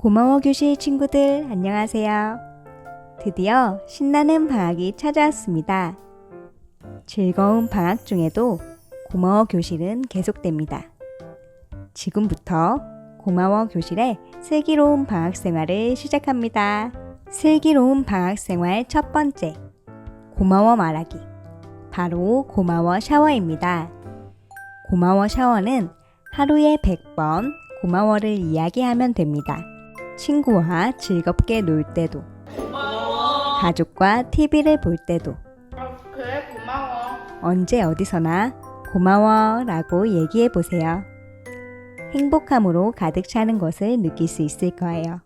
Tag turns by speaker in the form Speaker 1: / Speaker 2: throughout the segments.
Speaker 1: 고마워 교실 친구들 안녕하세요. 드디어 신나는 방학이 찾아왔습니다. 즐거운 방학 중에도 고마워 교실은 계속됩니다. 지금부터 고마워 교실의 슬기로운 방학 생활을 시작합니다. 슬기로운 방학 생활 첫 번째. 고마워 말하기. 바로 고마워 샤워입니다. 고마워 샤워는 하루에 100번 고마워를 이야기하면 됩니다. 친구와 즐겁게 놀 때도, 가족과 TV를 볼 때도,
Speaker 2: 그래 고마워.
Speaker 1: 언제 어디서나 고마워 라고 얘기해 보세요. 행복함으로 가득 차는 것을 느낄 수 있을 거예요.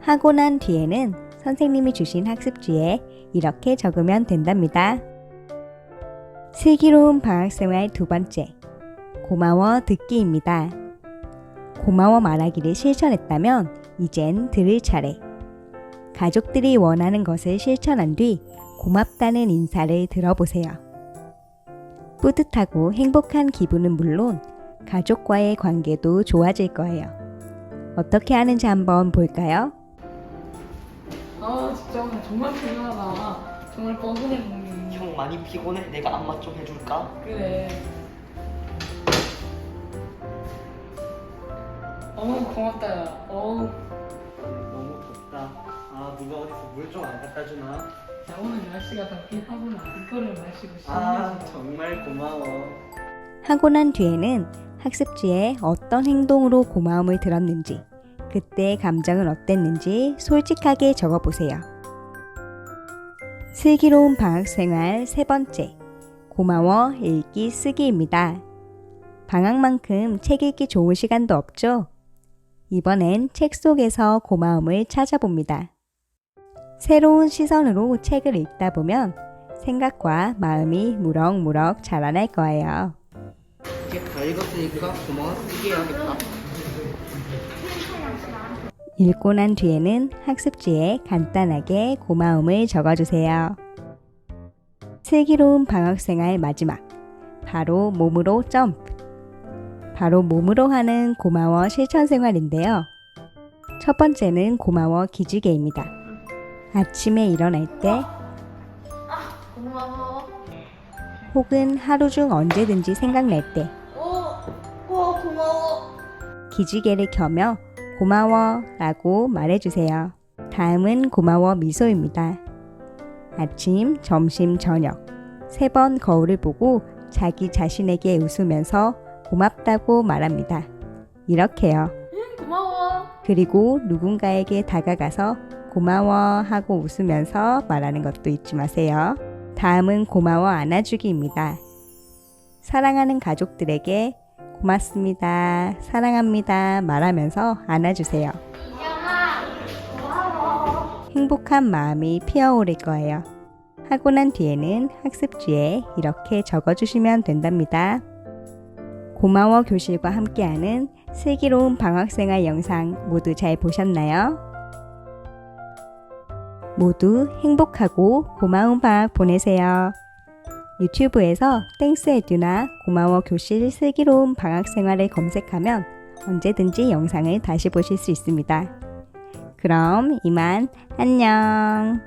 Speaker 1: 하고 난 뒤에는 선생님이 주신 학습지에 이렇게 적으면 된답니다. 슬기로운 방학생활 두 번째. 고마워 듣기입니다. 고마워 말하기를 실천했다면 이젠 들을 차례. 가족들이 원하는 것을 실천한 뒤 고맙다는 인사를 들어보세요. 뿌듯하고 행복한 기분은 물론 가족과의 관계도 좋아질 거예요. 어떻게 하는지 한번 볼까요?
Speaker 2: 아 진짜 오늘 정말 피곤하다. 정말 뻐근해 보이네.
Speaker 3: 형 많이 피곤해? 내가 안마 좀 해줄까?
Speaker 2: 그래. 어우 고맙다 야. 어우
Speaker 3: 너무 덥다. 아 누가 어디서 물 좀 안 갖다 주나?
Speaker 2: 야 오늘 날씨가 덥긴 하구나. 이거를 마시고
Speaker 3: 아
Speaker 2: 싶네.
Speaker 3: 정말 고마워.
Speaker 1: 하고 난 뒤에는 학습지에 어떤 행동으로 고마움을 들었는지, 그때 감정은 어땠는지 솔직하게 적어보세요. 슬기로운 방학생활 세 번째, 고마워 읽기 쓰기입니다. 방학만큼 책 읽기 좋은 시간도 없죠? 이번엔 책 속에서 고마움을 찾아봅니다. 새로운 시선으로 책을 읽다 보면 생각과 마음이 무럭무럭 자라날 거예요.
Speaker 3: 이제 다 읽었으니까 고마워 쓰게 해야겠다.
Speaker 1: 읽고 난 뒤에는 학습지에 간단하게 고마움을 적어주세요. 슬기로운 방학생활 마지막. 바로 몸으로 점프. 바로 몸으로 하는 고마워 실천 생활인데요. 첫 번째는 고마워 기지개입니다. 아침에 일어날 때. 혹은 하루 중 언제든지 생각날 때. 기지개를 켜며 고마워 라고 말해주세요. 다음은 고마워 미소입니다. 아침, 점심, 저녁 세 번 거울을 보고 자기 자신에게 웃으면서 고맙다고 말합니다. 이렇게요.
Speaker 2: 고마워.
Speaker 1: 그리고 누군가에게 다가가서 고마워 하고 웃으면서 말하는 것도 잊지 마세요. 다음은 고마워 안아주기입니다. 사랑하는 가족들에게 고맙습니다. 사랑합니다. 말하면서 안아주세요. 행복한 마음이 피어오를 거예요. 하고 난 뒤에는 학습지에 이렇게 적어주시면 된답니다. 고마워 교실과 함께하는 슬기로운 방학생활 영상 모두 잘 보셨나요? 모두 행복하고 고마운 방학 보내세요. 유튜브에서 땡스 에듀나 고마워 교실 슬기로운 방학 생활을 검색하면 언제든지 영상을 다시 보실 수 있습니다. 그럼 이만 안녕.